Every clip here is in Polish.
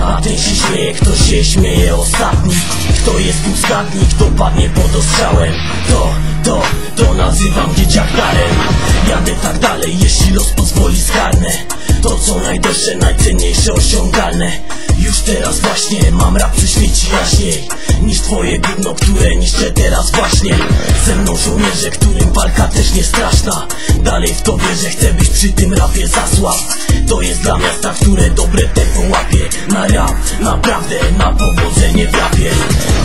A ten się śmieje, kto się śmieje ostatni? Kto jest tu zgadni, kto padnie pod ostrzałem? To, to, to nazywam dzieciak darem Jadę tak dalej, jeśli los pozwoli zgarnę. To co najdroższe, najcenniejsze, osiągalne. Już teraz właśnie mam rap przyświeci jaśniej Niż twoje gówno, które niszczę teraz właśnie. Ze mną żołnierze, którym walka też nie straszna. Dalej w to wierzę, chcę być przy tym rapie zasław To jest dla miasta, które dobre rap, naprawdę, na powodzenie w rapie.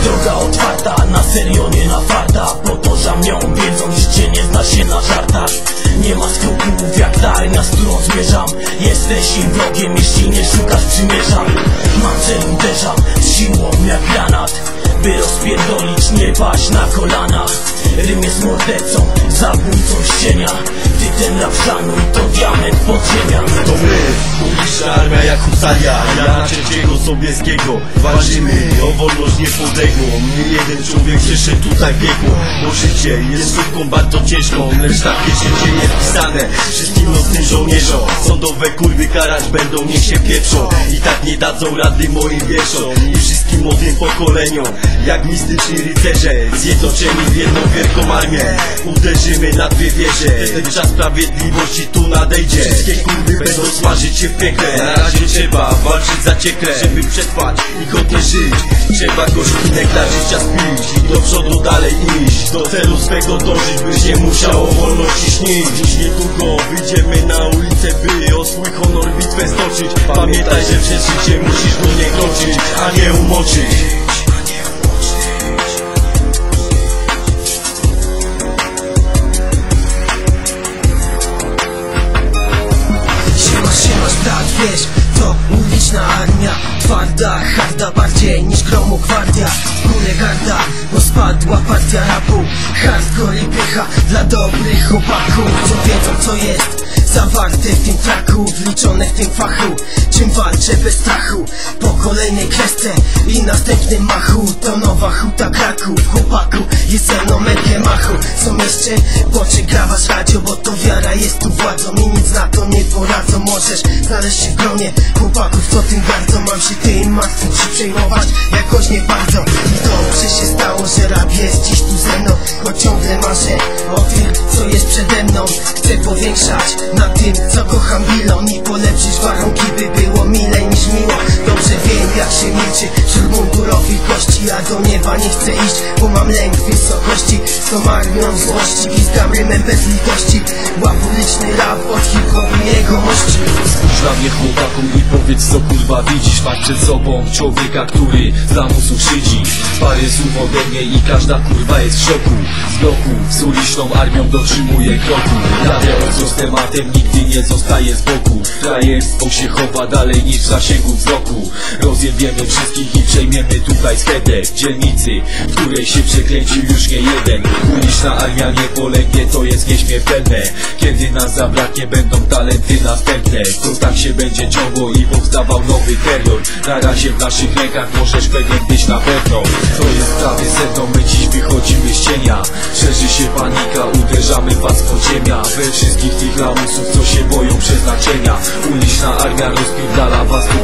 Droga otwarta, na serio, nie na farta. Potożam nią, wiedzą, życie nie zna się na żartach. Nie ma skrupułów jak ta armia, z którą zmierzam Jesteś im wrogiem, jeśli nie szukasz przymierza Mam cel, uderzam z siłą jak granat by rozpierdolić, nie paść na kolana Rym jest mordercą, zabójcą z rap szanuj, to diament podziemia To my, uliczna armia jak hutaria Ja trzeciego Sobieskiego Walczymy. O wolność niepodległą Nie jeden człowiek przyszedł tutaj biegło. Bo życie jest sztuką bardzo ciężką Lecz takie życie jest pisane. Wszystkim nocnym żołnierzom Sądowe kurwy karać będą, niech się pieprzą. I tak nie dadzą rady moim wierszom I wszystkim młodym pokoleniom. Jak mistyczni rycerze Zjednoczeni w jedną wielką armię Uderzymy na dwie wieże. Ten czas sprawiedliwości tu nadejdzie. Wszystkie kurwy będą smażyć się w piekle. Na razie trzeba walczyć zaciekle Żeby przetrwać i godnie żyć Trzeba gorzki nektar życia spić I do przodu dalej iść. Do celu swego dążyć byś nie musiał o wolności śnić Już niedługo wyjdziemy na ulicę By o swój honor bitwę stoczyć. Pamiętaj, że przez życie musisz do nie kroczyć A nie umoczyć wiesz To uliczna armia Twarda, harda bardziej niż gromu gwardia. Górę garda, bo spadła partia rapu. Hardcore i pycha dla dobrych chłopaków. Co wiedzą co jest Zawarte w tym traku, wliczone w tym fachu. Czym walczę bez strachu kolejnej kresce i następnym machu To nowa huta Kraków Chłopaku, jest ze mną Machu Są jeszcze poczy grawasz radio? Bo to wiara jest tu władzą I nic na to nie poradzą Możesz znaleźć się w gronie chłopaków Co tym gardzą Mam się tym martwić się przejmować Jakoś nie bardzo Ja do nieba nie chcę iść, bo mam lęk wysokości Z tą armią złości, gwizdam rymem bez litości. Łap uliczny rap od hip-hopu jegomości Na mnie chłopaku i powiedz co kurwa widzisz. Masz przed sobą człowieka, który z lamusu szydzi Parę słów ode mnie i każda kurwa jest w szoku. Z bloku z uliczną armią dotrzymuje kroku. Jadę z tematem nigdy nie zostaje z boku. Frajerstwo się chowa dalej niż w zasięgu wzroku. Rozjebiemy wszystkich i przejmiemy tutaj skedek Dzielnicy, w której się przekręcił już nie jeden. Uliczna armia nie polegnie, to jest nieśmiertelne. Kiedy nas zabraknie, będą talenty następne. To tak się będzie ciągło i powstawał nowy terror. Na razie w naszych rękach możesz pewien być na pewno. To jest prawie sedno, my dziś wychodzimy z cienia. Szerzy się panika, uderzamy was w podziemia. We wszystkich tych lamusów, co się boją przeznaczenia. Uliczna armia rozpierdala was tu